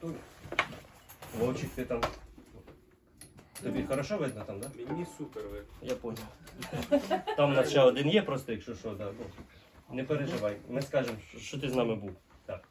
Толь. Вовчик, ти там. Тобі хорошо видно там, так? Да? Мені супер видно. Я понял. Там у нас ще один є, просто якщо що, да. ну, Не переживай. Ми скажемо, що- що ти з нами був. Так.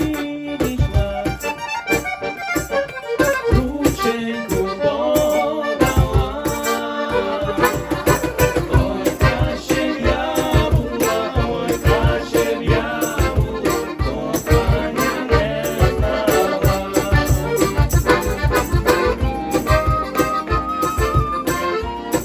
Krishna.